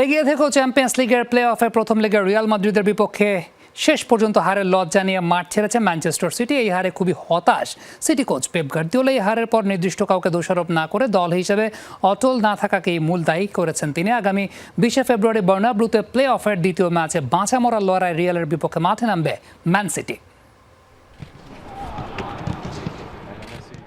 এগিয়ে থেকেও চ্যাম্পিয়ন্স লিগের প্লে অফে প্রথম লিগের রিয়াল মাদ্রিদের বিপক্ষে শেষ পর্যন্ত হারের লজ্জা নিয়ে মাঠ ছেড়েছে ম্যানচেস্টার সিটি এই হারে খুবই হতাশ সিটি কোচ পেপ গার্দিওলা এই হারের পর নির্দিষ্ট কাউকে দোষারোপ না করে দল হিসেবে অটল না থাকাকেই মূল দায়ী করেছেন তিনি। আগামী বিশে ফেব্রুয়ারি বার্নাব্লুতে প্লে অফের দ্বিতীয় ম্যাচে বাঁচা মরার লড়াই রিয়ালের বিপক্ষে মাঠে নামবে ম্যান সিটি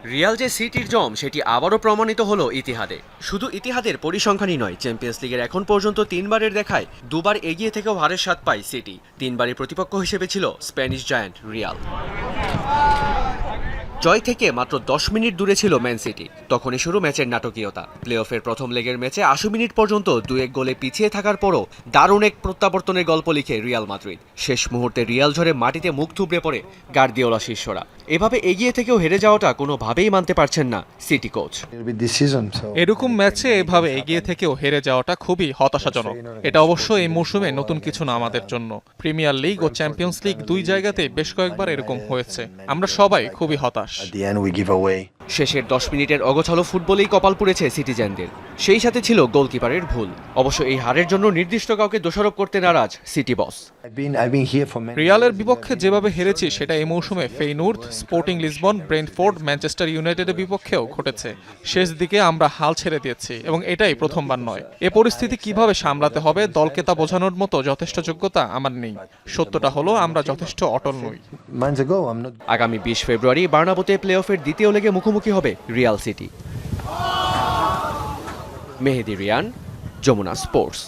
রিয়াল যে সিটির জম, সেটি আবারও প্রমাণিত হলো ইতিহাদে। শুধু ইতিহাদের পরিসংখ্যানই নয়, চ্যাম্পিয়ন্স লিগের এখন পর্যন্ত তিনবারের দেখায় দুবার এগিয়ে থেকেও হারের স্বাদ পায় সিটি। তিনবারই প্রতিপক্ষ হিসেবে ছিল স্প্যানিশ জায়ান্ট রিয়াল। জয় থেকে মাত্র দশ মিনিট দূরে ছিল ম্যান সিটি। তখনই শুরু ম্যাচের নাটকীয়তা। প্লে অফের প্রথম লেগের ম্যাচে আশি মিনিট পর্যন্ত দু এক গোলে পিছিয়ে থাকার পরও দারুণ এক প্রত্যাবর্তনের গল্প লিখে রিয়াল মাদ্রিদ। শেষ মুহূর্তে রিয়াল ঝরে মাটিতে মুখ থুবড়ে পড়ে গার্দিওলা শিষ্যরা। এভাবে এগিয়ে থেকেও হেরে যাওয়াটা কোনোভাবেই মানতে পারছেন না সিটি কোচ। এরকম ম্যাচে এভাবে এগিয়ে থেকেও হেরে যাওয়াটা খুবই হতাশাজনক। এটা অবশ্য এই মৌসুমে নতুন কিছু না আমাদের জন্য। প্রিমিয়ার লিগ ও চ্যাম্পিয়ন্স লিগ দুই জায়গাতে বেশ কয়েকবার এরকম হয়েছে। আমরা সবাই খুবই হতাশ। At the end, we give away. শেষের দশ মিনিটের অগোছালো ফুটবলেই কপাল পুড়েছে সিটিজেনদের। সেই সাথে ছিল গোলকিপারের ভুল। অবশ্য এই হারের জন্য নির্দিষ্ট কাউকে দোষারোপ করতে নারাজ সিটি বস. রিয়ালের বিপক্ষে যেভাবে হেরেছি সেটা এই মৌসুমে Feyenoord Sporting Lisbon Brentford Manchester ইউনাইটেডের বিপক্ষেও ঘটেছে। শেষ দিকে আমরা হাল ছেড়ে দিয়েছি এবং এটাই প্রথমবার নয়। এ পরিস্থিতি কীভাবে সামলাতে হবে দলকে তা বোঝানোর মতো যথেষ্ট যোগ্যতা আমার নেই। সত্যটা হলো আমরা যথেষ্ট অটল নই. আগামী বিশ ফেব্রুয়ারি বার্নাবোতে প্লে অফের দ্বিতীয় লেগে মুখোমুখি হবে Real City. Mehedi Riyan Jamuna sports.